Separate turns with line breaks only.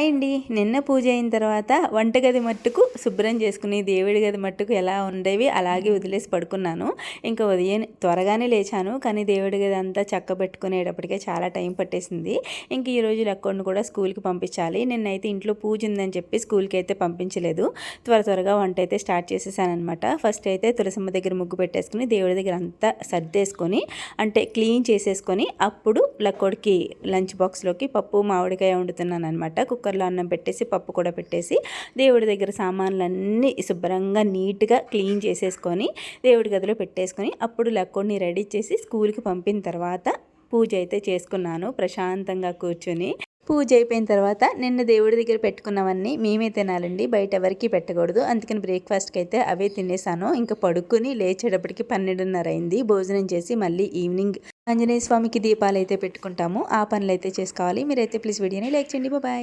అండి నిన్న పూజ అయిన తర్వాత వంటగది మట్టుకు శుభ్రం చేసుకుని దేవుడి గది మట్టుకు ఎలా ఉండేవి అలాగే వదిలేసి పడుకున్నాను. ఇంకా ఉదయం త్వరగానే లేచాను కానీ దేవుడి గది అంతా చక్క పెట్టుకునేటప్పటికే చాలా టైం పట్టేసింది. ఇంక ఈరోజు లెక్కొని కూడా స్కూల్కి పంపించాలి. నిన్నైతే ఇంట్లో పూజ ఉందని చెప్పి స్కూల్కి అయితే పంపించలేదు. త్వర త్వరగా వంట అయితే స్టార్ట్ చేసేసానమాట ఫస్ట్ అయితే తులసమ్మ దగ్గర ముగ్గు పెట్టేసుకుని దేవుడి దగ్గర అంతా సర్దేసుకొని అంటే క్లీన్ చేసేసుకొని అప్పుడు లక్కోడికి లంచ్ బాక్స్లోకి పప్పు మామిడికాయ వండుతున్నాను అనమాట కుక్కర్లో అన్నం పెట్టేసి పప్పు కూడా పెట్టేసి దేవుడి దగ్గర సామాన్లన్నీ శుభ్రంగా నీట్గా క్లీన్ చేసేసుకొని దేవుడి గదిలో పెట్టేసుకొని అప్పుడు లక్కోడిని రెడీ చేసి స్కూల్కి పంపిన తర్వాత పూజ అయితే చేసుకున్నాను ప్రశాంతంగా కూర్చొని. పూజ అయిపోయిన తర్వాత నిన్న దేవుడి దగ్గర పెట్టుకున్నవన్నీ మేమే తినాలండి బయట ఎవరికి పెట్టకూడదు. అందుకని బ్రేక్ఫాస్ట్కి అయితే అవే తినేసాను. ఇంకా పడుకుని లేచేటప్పటికి పన్నెండున్నర అయింది. భోజనం చేసి మళ్ళీ ఈవినింగ్ ఆంజనేయ స్వామికి దీపాలు అయితే పెట్టుకుంటాము. ఆ పనులు అయితే చేసుకోవాలి. మీరైతే ప్లీజ్ వీడియోని లైక్ చేయండి. బాయ్